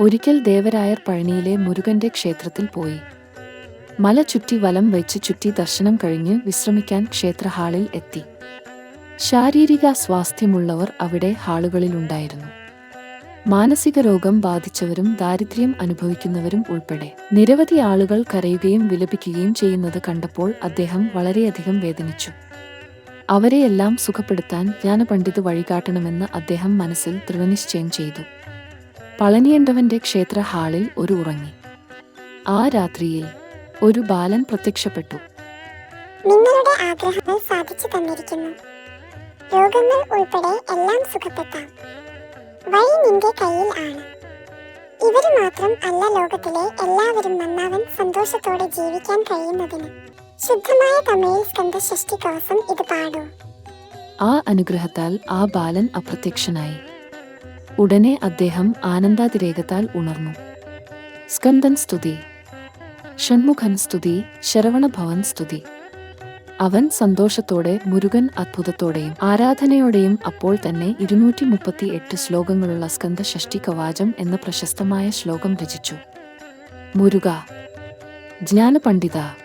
ഒരിക്കൽ ദേവരായർ പഴനിയിലെ മുരുകന്റെ ക്ഷേത്രത്തിൽ പോയി. മല ചുറ്റി വലം വെച്ച് ചുറ്റി ദർശനം കഴിഞ്ഞ് വിശ്രമിക്കാൻ ക്ഷേത്ര ഹാളിൽ എത്തി. ശാരീരിക സ്വാസ്ഥ്യമുള്ളവർ അവിടെ ഹാളുകളിലുണ്ടായിരുന്നു. മാനസിക രോഗം ബാധിച്ചവരും ദാരിദ്ര്യം അനുഭവിക്കുന്നവരും ഉൾപ്പെടെ. നിരവധി ആളുകൾ കരയുകയും വിലപിക്കുകയും ചെയ്യുന്നത് കണ്ടപ്പോൾ അദ്ദേഹം വളരെയധികം വേദനിച്ചു. അവരെയെല്ലാം സുഖപ്പെടുത്താൻ ജ്ഞാനപണ്ഡിത് വഴികാട്ടണമെന്ന് അദ്ദേഹം മനസ്സിൽ ദൃഢനിശ്ചയം ചെയ്തു. പളനിയണ്ടവന്റെ ക്ഷേത്ര ഹാളിൽ ഒരു ഉറങ്ങി. ആ രാത്രിയിൽ ഒരു ബാലൻ പ്രത്യക്ഷപ്പെട്ടു. നിങ്ങളുടെ ആഗ്രഹങ്ങൾ സാധിച്ചു തന്നിരിക്കുന്നു. രോഗങ്ങൾ ഉൾപ്പെടെ എല്ലാം സുഖപ്പെട്ടാം. വഴി നിന്റെ കയ്യിൽ ആണ്. ഇവർ മാത്രം അല്ല ലോകത്തിലെ എല്ലാവരും നന്നാവൻ സന്തോഷത്തോടെ ജീവിക്കാൻ കഴിയുന്നതിന്. ശുദ്ധമായ തമിഴിൽ സ്കന്ധ ഷഷ്ടി കവസം ഇത് പാടൂ. ആ അനുഗ്രഹത്താൽ ആ ബാലൻ അപ്രത്യക്ഷനായി. ഉടനെ അദ്ദേഹം ആനന്ദാതിരേകത്താൽ ഉണർന്നു. സ്കന്ദൻ സ്തുതി. ഷൺമുഖൻ സ്തുതി. ശരവണഭവൻ സ്തുതി. അവൻ സന്തോഷത്തോടെ മുരുകൻ അത്ഭുതത്തോടെയും ആരാധനയോടെയും അപ്പോൾ തന്നെ ഇരുന്നൂറ്റി മുപ്പത്തി എട്ട് ശ്ലോകങ്ങളുള്ള സ്കന്ധ ഷഷ്ടി കവാചം എന്ന പ്രശസ്തമായ ശ്ലോകം രചിച്ചു. മുരുക. ജ്ഞാനപണ്ഡിത.